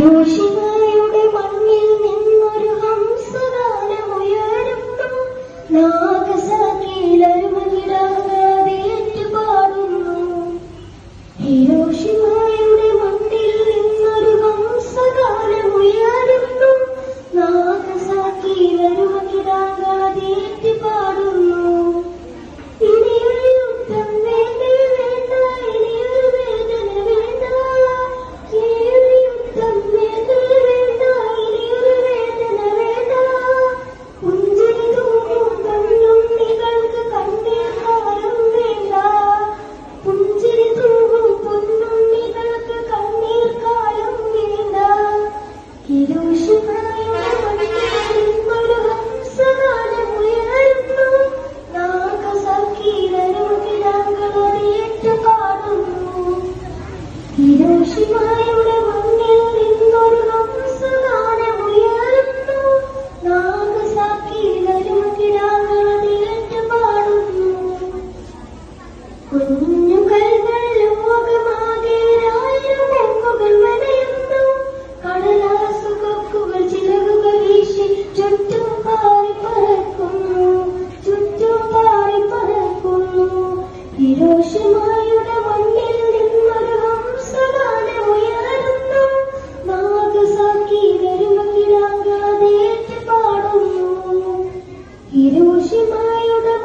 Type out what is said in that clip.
বসে ഹിരോഷിമയുടെ しまいよだ